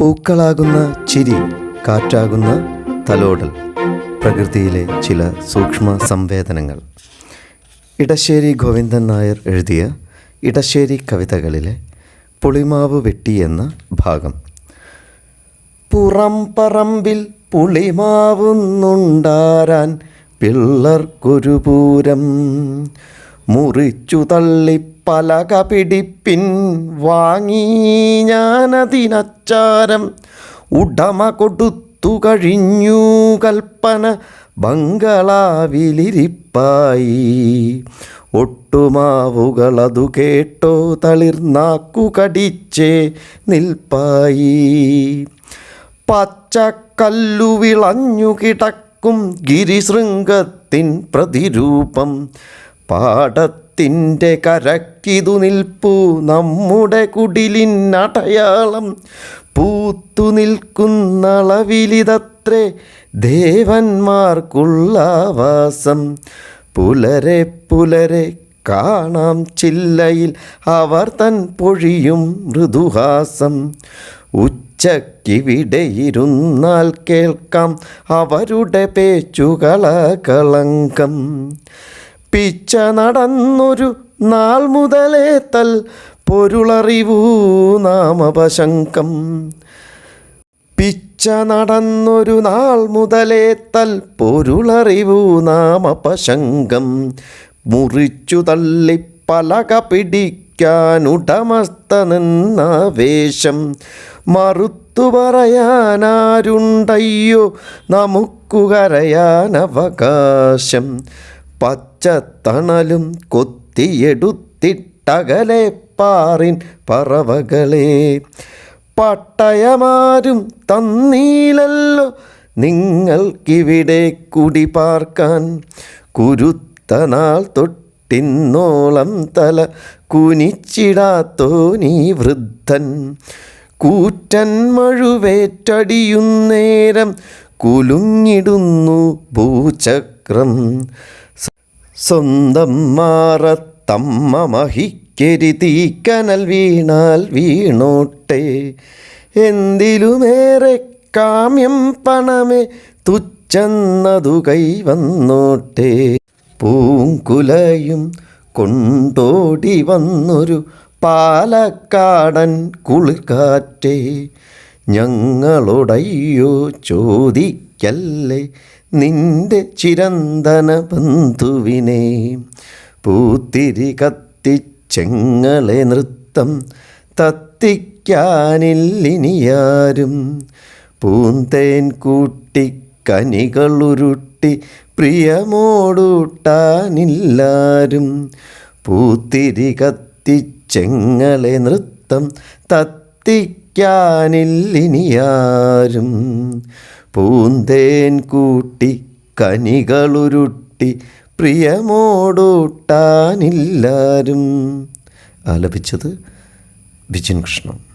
പൂക്കളാകുന്ന ചിരി കാറ്റാകുന്ന തലോടൽ പ്രകൃതിയിലെ ചില സൂക്ഷ്മ സംവേദനങ്ങൾ. ഇടശ്ശേരി ഗോവിന്ദൻ നായർ എഴുതിയ ഇടശ്ശേരി കവിതകളിലെ പുളിമാവ് വെട്ടി എന്ന ഭാഗം. പുറം പറമ്പിൽ പുളിമാവുന്നുണ്ടാരാൻ പിള്ളർക്കൊരു പൂരം മുറിച്ചു തള്ളി പലക പിടിപ്പിൻ വാങ്ങി ഞാനതിനച്ചാരം ഉടമ കൊടുത്തു കഴിഞ്ഞു കൽപ്പന ബംഗളാവിലിരിപ്പായി. ഒട്ടുമാവുകളതു കേട്ടോ തളിർനാക്കു കടിച്ചേ നിൽപ്പായി. പച്ചക്കല്ലു വിളഞ്ഞു കിടക്കും ഗിരിശൃംഗത്തിൻ പ്രതിരൂപം. പാടത്തിന്റെ കരക്കിതു നിൽപ്പു നമ്മുടെ കുടിലിൻ അടയാളം. പൂത്തു നിൽക്കുന്നളവിലിതത്രേ ദേവന്മാർക്കുള്ള വാസം പുലരെ പുലരെ കാണാം ചില്ലയിൽ അവർ തൻ പൊഴിയും മൃദുഹാസം. ഉച്ചക്കിവിടെയിരുന്നാൽ കേൾക്കാം അവരുടെ പേച്ചുകള കളങ്കം. പിച്ച നടന്നൊരു നാൾ മുതലേ തൽ പൊരുളറിവൂ നാമപശങ്കം. പിച്ച നടന്നൊരു നാൾ മുതലേ തൽ പൊരുളറിവൂ നാമപശങ്കം. മുറിച്ചു തള്ളി പലക പിടിക്കാനുടമസ്ഥ നിന്ന വേഷം. മറുത്തു പറയാനാരുണ്ടയ്യോ നമുക്കു കരയാൻ അവകാശം. പച്ചത്തണലും കൊത്തിയെടുത്തിട്ടകലെ പാറിൻ പറവകളെ. പട്ടയമാരും തന്നീലല്ലോ നിങ്ങൾക്കിവിടെ കുടി പാർക്കാൻ. കുരുത്തനാൾ തൊട്ടിന്നോളം തല കുനിച്ചിടാത്തോ നീ വൃദ്ധൻ. കൂറ്റൻ മഴുവേറ്റടിയുന്നേരം കുലുങ്ങിടുന്നു ഭൂചക്രം. സ്വന്തം മാറത്തമ്മ മഹിക്കരി തീക്കനൽ വീണാൽ വീണോട്ടെ. എന്തിലുമേറെ കാമ്യം പണമേ തുച്ചന്നതു കൈവന്നോട്ടെ പൂങ്കുലയും കൊണ്ടോടി വന്നൊരു പാലക്കാടൻ കുളിർക്കാറ്റേ ഞങ്ങളോടയ്യോ ചോദിക്കല്ലേ നിന്റെ ചിരന്തന ബന്ധുവിനെ? പൂത്തിരി കത്തിച്ചെങ്ങളെ നൃത്തം തത്തിക്കാനില്ലിനിയാരും. പൂന്തേൻ കൂട്ടി കനികളുരുട്ടി പ്രിയമോടൂട്ടാനില്ലാരും. പൂത്തിരി കത്തിച്ചെങ്ങളെ നൃത്തം തത്തിക്കാനില്ലിനിയാരും പൂന്തേൻ കൂട്ടി കനികളുരുട്ടി പ്രിയമോടൂട്ടാനില്ലാരും. ആലപിച്ചത് ബിജിൻ കൃഷ്ണൻ.